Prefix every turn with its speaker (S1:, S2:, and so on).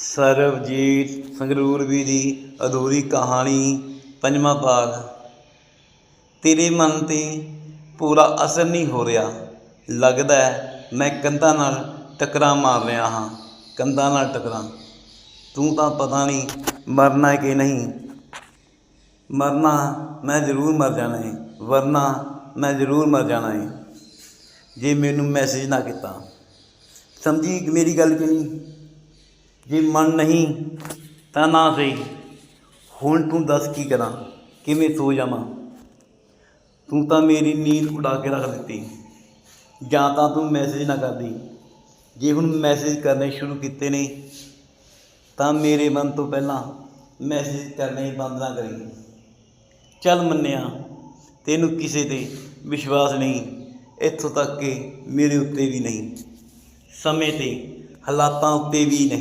S1: ਸਰਬਜੀਤ ਸੰਗਰੂਰਵੀ ਦੀ ਅਧੂਰੀ ਕਹਾਣੀ, ਪੰਜਵਾਂ ਭਾਗ। ਤੇਰੇ ਮਨ 'ਤੇ ਪੂਰਾ ਅਸਰ ਨਹੀਂ ਹੋ ਰਿਹਾ। ਲੱਗਦਾ ਹੈ ਮੈਂ ਕੰਧਾਂ ਨਾਲ ਟਕਰਾ ਮਾਰ ਰਿਹਾ ਹਾਂ। ਕੰਧਾਂ ਨਾਲ ਟਕਰਾ। ਤੂੰ ਤਾਂ ਪਤਾ ਨਹੀਂ ਮਰਨਾ ਕਿ ਨਹੀਂ। ਮਰਨਾ ਮੈਂ ਜ਼ਰੂਰ ਮਰ ਜਾਣਾ ਹੈ। ਵਰਨਾ ਮੈਂ ਜ਼ਰੂਰ ਮਰ ਜਾਣਾ ਹੈ। ਜੇ ਮੈਨੂੰ ਮੈਸੇਜ ਨਾ ਕੀਤਾ। ਸਮਝੀ ਮੇਰੀ ਗੱਲ ਕਿ ਨਹੀਂ? ਜੇ ਮਨ ਨਹੀਂ, ਤਾਂ ਨਾ ਸਹੀ। ਹੁਣ ਤੂੰ ਦੱਸ ਕੀ ਕਰਾਂ? ਕਿਵੇਂ ਸੋ ਜਾਵਾਂ? ਤੂੰ ਤਾਂ ਮੇਰੀ ਨੀਂਦ ਉਡਾ ਕੇ ਰੱਖ ਦਿੱਤੀ। ਜਾਂ ਤਾਂ ਤੂੰ ਮੈਸੇਜ ਨਾ ਕਰਦੀ। ਜੇ ਹੁਣ ਮੈਸੇਜ ਕਰਨੇ ਸ਼ੁਰੂ ਕੀਤੇ ਨੇ, ਤਾਂ ਮੇਰੇ ਮਨ ਤੋਂ ਪਹਿਲਾਂ ਮੈਸੇਜ ਕਰਨੇ ਬੰਦ ਨਾ ਕਰੀ। ਚੱਲ ਮੰਨਿਆ, ਤੈਨੂੰ ਕਿਸੇ ਤੇ ਵਿਸ਼ਵਾਸ ਨਹੀਂ, ਇੱਥੋਂ ਤੱਕ ਕਿ ਮੇਰੇ ਉੱਤੇ ਵੀ ਨਹੀਂ। ਸਮੇਂ ਤੇ ਹਾਲਾਤਾਂ ਉੱਤੇ ਵੀ ਨਹੀਂ।